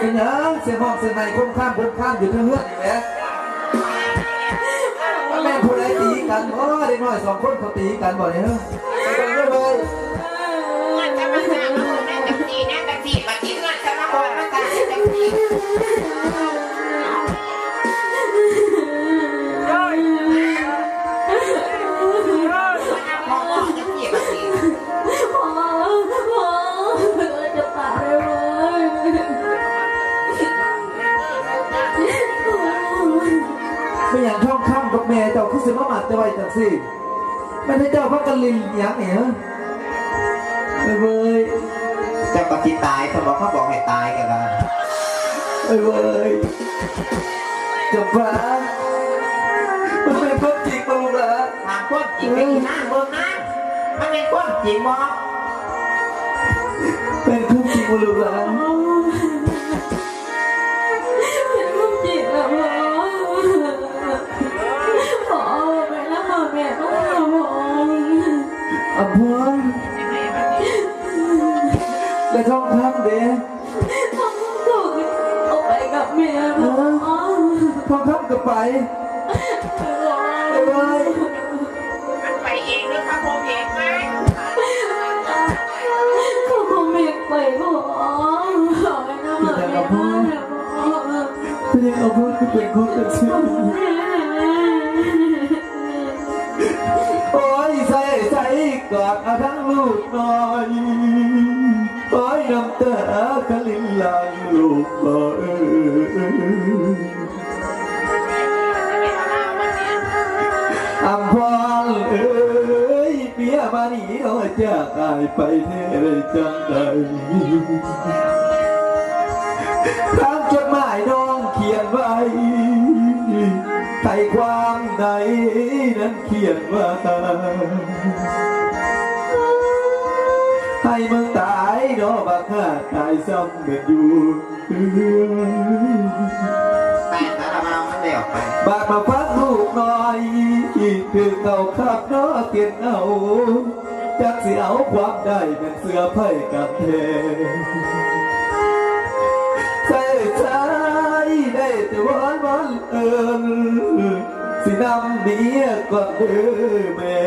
เนี่ยอยากเป็นหยังเสียงห้องเสียงในคนข้ามบนข้ามอยู่ทั้งเฮือนนี่แหละว่าแม่นผู้ใดตีกันโอ้เด็กน้อยสองคนเขาตีกันบ่เนี่ยไปบ่อยไปบ่อยเงินจะมาหาเงินนั่นจังสีนั่นจังสีมาที่เงินจะมาโอนมาจ่ายจังสี สิไม่ได้เจ้าพักกันลินหยังเนี่ยไปบ่อยจะปฏิตายเขาบอกเขาบอกให้ตายกันละไปบ่อยจะฟ้ามันเป็นความจริงป่ะลูกหลานทางความจริงไม่มีนั่งเมืองนั่งมันเป็นความจริงมั้งเป็นความจริงป่ะลูก กับไปไปบ่อยมันไปเองหรือเขาโมเองไหมเขาคงไม่ไปพ่อขอไปนะพ่อแม่พ่อถ้ายังเอาพ่อคือเป็นคนกันชื่อโอ้ยใส่ใส่กอดอาทั้งลูกน่อยโอ้ยน้ำตาคลินหลังลูกหน่อย ยเมียมาหนีเอาจากกายไปเท่เลยจังใดทางจดหมายน้องเขียนไว้ใครความใดนั้นเขียนว่าให้มึงตายเนาะบักฮาตายซ้ำเหมือนอยู่แต่สารมามันเดี่ยวไปบากมาฟังลูกหน่อย คือเขาขับเนาเตียนเอาจักสิเอาความได้เป็นเสื้อไผ่กับเทใส่ใจได้แต่วันวันเอิญสินำเมียก่อนเด้อแม่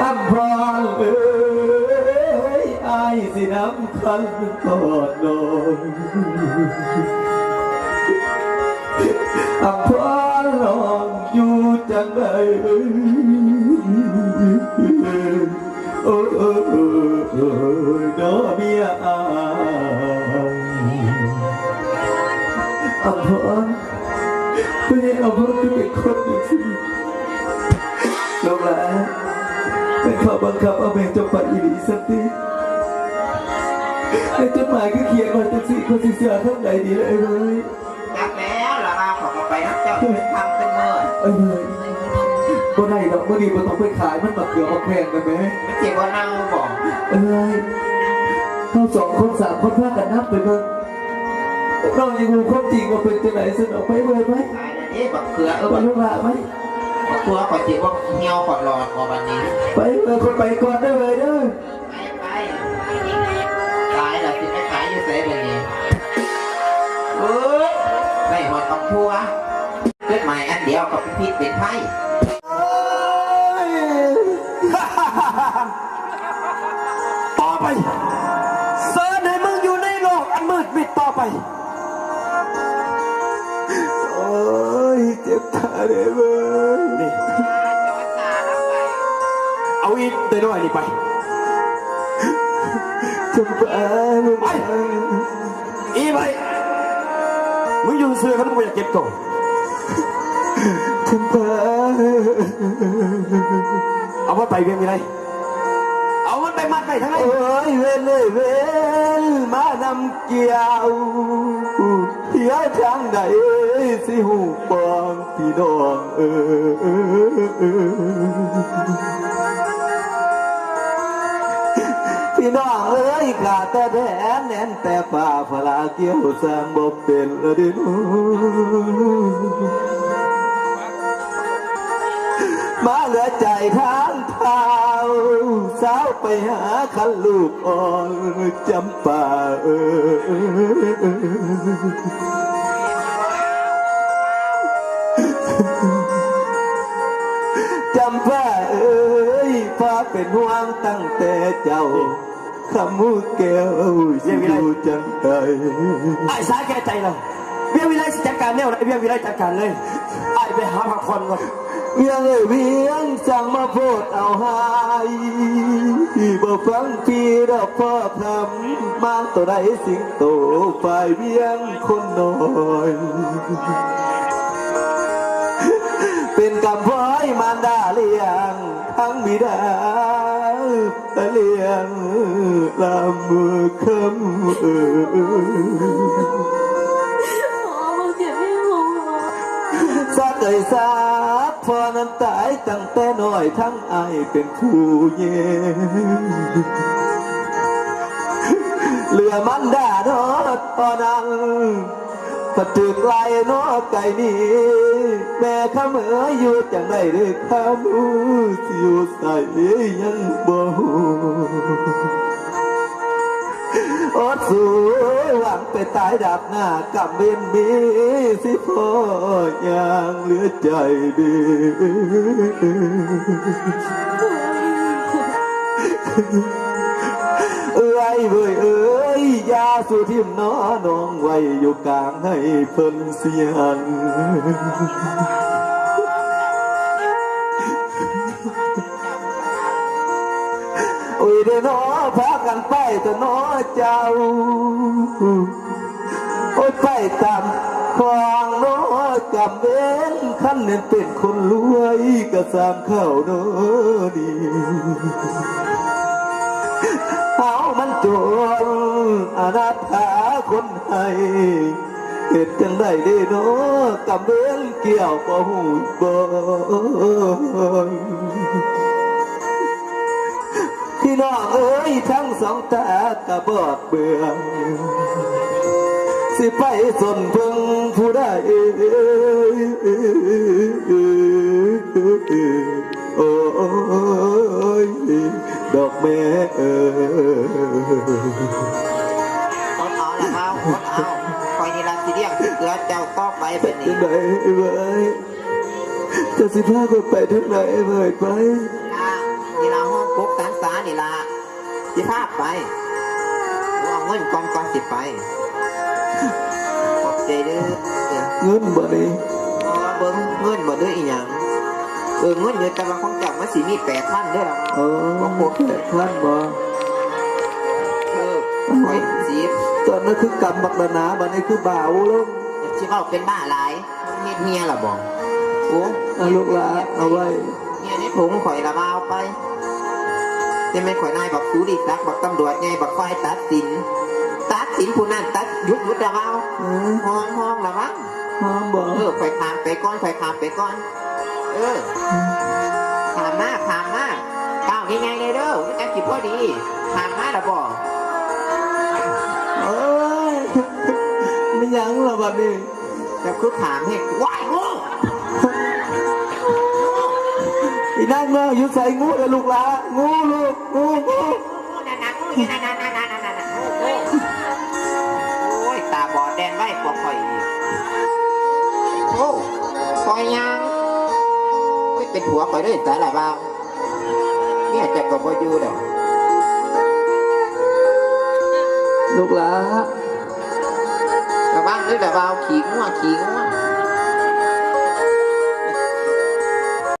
อัมพรเอ้ยอายสิน้ำคันกอดนอน อัมพรลองอยู่จังไดโอ้โอ้โอ้ดอเมียอายอัมพรไม่ได้อัมพรจะเป็นคนดีสิลูกหลานเป็นข้อบังคับเอาแบ่งจงไปอีหลีสักทีในจดหมายก็เขียนว่าจะสิคนสิเสือเท่าไหร่ดีเลยเลย ทำเป็นเมื่อเอ้ยเลยบ่ได้ดอกบ่ดีบ่ต้องไปขายมันมาเกลือมาแพงกันไหมไม่เจ็บว่านั่งบอกเอ้ยเขาสองคนสามคนพากันนับไปเบิ่งเรายังรู้ความจริงว่าเป็นจังไหนสนออกไปเบิ่งไหมตายแล้วนี่บักเกลือเออไปบักลูกหลานไหมบักเกลือขอจิบว่าเหี่ยวขอรอดพอวันนี้ ไปเออคนไปก่อนได้เลยเด้อไปไปตายแล้วสิไม่ขายอยู่เซ่แบบนี้เออได้หมดกับพัวเกิด ใหม่อันเดียวกับพิษเป็นไพ่ต่อไปเซิร์นให้มึงอยู่ในโลกอันมืดมิดต่อไป โอ้ยเจ็บตาเลยเว้ยนี่จอตาแล้วไปเอาอีกเดี๋ยวหน่อยนี่ไปจำปาลูกไปอีไปมึงอยู่เสื้อเขาต้องอยากเก็บตัว จำปาเอามันไปเพียงมีไร เอามันไปมัดไปทั้งนั้นโอ้ยเว้นเลยเว้นมานำเกี่ยวเพียทางใดสิหูปองพี่น้องเออพี่น้องเอ้ยกาแต่แดนแน่นแต่ป่าพลาเกี่ยวสร้างบ่เป็นละดิน ใจทางเท้าสาวไปหาคันลูกอ่อนจำป่าเออจำว่าเอ้ยฟ้าเป็นห่วงตั้งแต่เจ้าคำมูแก้วสิอยู่จังใดไอ้สาแก่ใจเราเบี้ยวิไลสิจัดการแนวไหนเบี้ยวิไลจัดการเลยไอ้ไปหาพักผ่อนก่อน เวียงเอ้ยเวียงสั่งมาโพดเอาหายบ่ฟังพี่ดอกพ่อคำมาตัวใดสิงโตฝ่ายเวียงคนน้อย เป็นกำพ้อยมารดาเลี้ยง ทั้งบิดาเลี้ยงลำมือคำ สักเอ่ยสักพอนั้นตายตั้งแต่น้อยทั้งอายเป็นผู้เย่เหลือมันด่านอตอนั้นปตึกลายนอไก่นี้แม่ข้าเอ๋ยอยู่จังได้หรือข้ามูสิอยู่ใส่ยังบ่ อดสูหวังไปตายดับหน้ากับเบนมีสิพ่ออย่างเหลือใจดีเอ้ยเว้ยเอ้ยยาสู่ทิมน้อน้องไว้อยู่กลางให้เพิ่นเสียนโอ้ยเด้อน้อพากันไป แต่น้อเจ้าโอ้ยไปตามความน้อจำเว้นขั้นเน้นเป็นคนรวยก็สามเข้าเน้อดีเอามันจนอนาถาคนให้เหตุจังได้ด้เนาะกับเบื้องเกี่ยวบ่หูบ่ พี่น้องเอ้ยทั้งสองตากะบอดเบื่อสิไปสนเพิ่งผู้ใดโอ้ยดอกแม่เอออเอาละเอาอเอาคอยนี่ละสิเรียกเกือเจ้าก็ไปเป็นจันี้งไหนเว้ยจะสิพาคนไปทางไหนเว้ยไป นสานี่ละสิภาพไปเอาเงินกองกองสิไปขอบใจเด้อเด้อเงินบ่นี่อ๋อเบิ้งเงินบ่เด้ออีหยังเออเงินอยู่แต่ว่าของจับมันสิมีแปดพันเด้อล่ะเออแปดพันบ่เออคอยสิบตอนนั้นคือกำบักระนาบัดนี้คือบ่าวลงสิเอาเป็นบ้าหลายเฮ็ดเมียล่ะบ่โอ้เอาลูกหลานเอาไว้เมียในถุงข่อยละมาเอาไป จจะไม่นข่อยนายบอกสูดิสักบอกตำรวจไงบอกไฟตัดสิน ตัดสินผู้นั้นตัดยุดยุดระเบาเออห้องห้องระวังหอมบอกเออข่อยขามไปก่อนข่อยขามไปก่อน เออขามมาขามมาก้าวยังไงเลยเด้อมันจะกินพอดีขามมาระบอกเอ้ยไม่ยั้งหรอบัดนี้จะคือขามให้ว้ายงู นั่งเงออยู่ใส่งูเลยลูกหละงูลูกงูงูนั่นนั่นงูนั่นนั่นนั่นนั่นนั่นนั่นงูงูโอ้ยตาบอดแดงไว้กว่าข่อยอีกโอ้ข่อยยังโอ้ยเป็นหัวข่อยด้วยสายหลายบ้างเนี่ยจะกับบ่อยู่ดอกลูกหละระวังด้วยระเบาขี่งัวขี่งัว